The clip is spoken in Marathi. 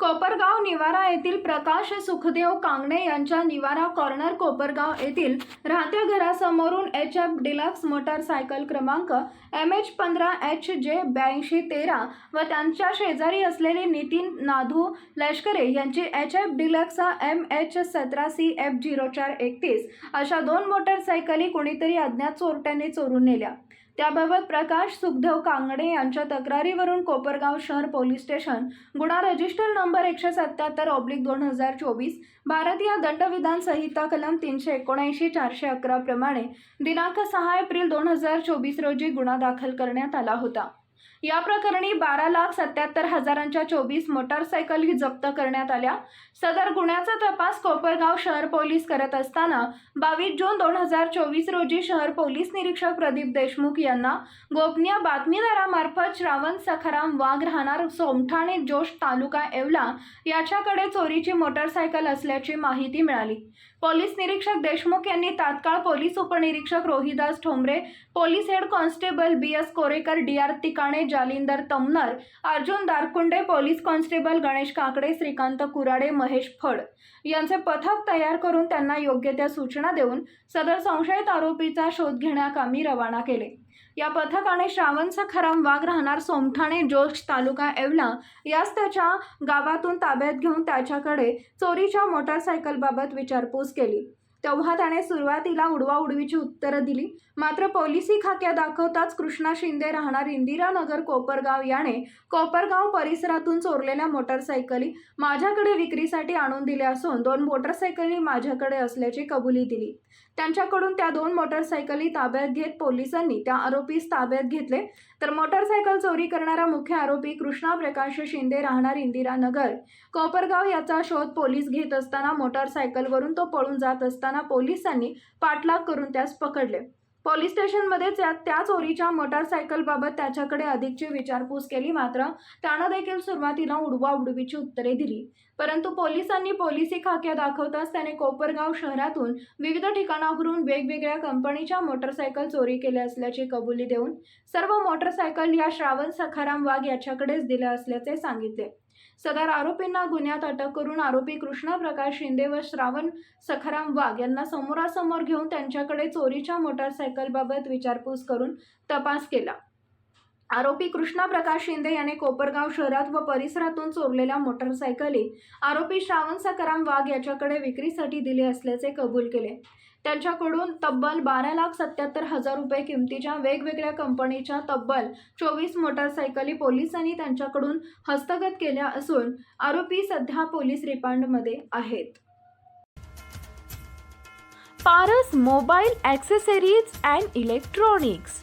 कोपरगाव निवारा येथील प्रकाश सुखदेव कांगणे यांच्या निवारा कॉर्नर कोपरगाव येथील राहत्या घरासमोरून एच एफ डिलक्स मोटारसायकल क्रमांक एम एच पंधरा एच जे ब्याऐंशी तेरा व त्यांच्या शेजारी असलेले नितीन नाधू लष्करे यांची H F deluxe M H सतरा सी एफ झिरो चार एकतीस अशा दोन मोटारसायकली कोणीतरी अज्ञात चोरट्याने चोरून नेल्या. त्याबाबत प्रकाश सुखदेव कांगडे यांच्या तक्रारीवरून कोपरगाव शहर पोलीस स्टेशन गुन्हा रजिस्टर नंबर एकशे सत्याहत्तर ऑब्लिक दोन हजार चोवीस भारतीय दंडविधान संहिता कलम तीनशे एकोणऐंशी चारशे अकरा प्रमाणे दिनांक सहा एप्रिल दोन हजार चोवीस रोजी गुन्हा दाखल करण्यात आला होता. या प्रकरणी बारा लाख सत्याहत्तर हजारांच्या चोवीस मोटारसायकली जप्त करण्यात आल्या. सदर गुन्ह्याचा तपास कोपरगाव शहर पोलीस करत असताना बावीस जून दोन हजार चोवीस रोजी शहर पोलीस निरीक्षक प्रदीप देशमुख यांना गोपनीय बातमीदारामार्फत श्रावण सखाराम वाघ राहणार सोमठाणे जोश तालुका येवला याच्याकडे चोरीची मोटारसायकल असल्याची माहिती मिळाली. पोलीस निरीक्षक देशमुख यांनी तात्काळ पोलीस उपनिरीक्षक Rohidas Thombare police head constable B S Korekar D R Tikane Jalinder Tamnar Arjun Darkunde police constable Ganesh Kakade Shrikant Kurade Mahesh Phad यांचे पथक तयार करून त्यांना योग्य त्या सूचना देऊन सदर संशयित आरोपीचा शोध घेण्याकामी रवाना केले. या पथकाने श्रावण सखाराम वाघ राहणार सोमठाणे जोश तालुका येवला यास त्याच्या गावातून ताब्यात घेऊन त्याच्याकडे चोरीच्या मोटारसायकलबाबत विचारपूस केली. तेव्हा त्याने सुरुवातीला उडवाउडवीची उत्तरं दिली. मात्र पोलिसी खाक्या दाखवताच कृष्णा शिंदे राहणार इंदिरानगर कोपरगाव याने कोपरगाव परिसरातून चोरलेल्या मोटारसायकली माझ्याकडे विक्रीसाठी आणून दिल्या असून दोन मोटारसायकली माझ्याकडे असल्याची कबुली दिली. त्यांच्याकडून त्या दोन मोटारसायकली ताब्यात घेत पोलिसांनी त्या आरोपीस ताब्यात घेतले. तर मोटारसायकल चोरी करणारा मुख्य आरोपी कृष्णा प्रकाश शिंदे राहणार इंदिरानगर कोपरगाव याचा शोध पोलीस घेत असताना मोटारसायकलवरून तो पळून जात असताना पोलिसांनी पाठलाग करून त्यास पकडले. पोलीस स्टेशनमध्ये त्या त्या चोरीच्या मोटारसायकलबाबत त्याच्याकडे अधिकची विचारपूस केली. मात्र त्यानं देखील सुरुवातीला उडवा उडवीची उत्तरे दिली. परंतु पोलिसांनी पोलिसी खाक्या दाखवताच त्याने कोपरगाव शहरातून विविध ठिकाणावरून वेगवेगळ्या कंपनीच्या मोटारसायकल चोरी केल्या असल्याची कबुली देऊन सर्व मोटारसायकल या श्रावण सखाराम वाघ याच्याकडेच दिल्या असल्याचे सांगितले. सदर आरोपींना गुन्ह्यात अटक करून आरोपी कृष्णा प्रकाश शिंदे व श्रावण सखाराम वाघ यांना समोरासमोर घेऊन त्यांच्याकडे चोरीच्या मोटारसायकलबाबत विचारपूस करून तपास केला. आरोपी कृष्णा प्रकाश शिंदे याने कोपरगाव शहरात व परिसरातून चोरलेल्या मोटारसायकली आरोपी श्रावण सकाराम वाघ याच्याकडे विक्रीसाठी दिले असल्याचे कबूल केले. त्यांच्याकडून तब्बल बारा लाख सत्याहत्तर हजार रुपये किमतीच्या वेगवेगळ्या कंपनीच्या तब्बल चोवीस मोटारसायकली पोलिसांनी त्यांच्याकडून हस्तगत केल्या असून आरोपी सध्या पोलीस रिमांडमध्ये आहेत. Paras mobile accessories and electronics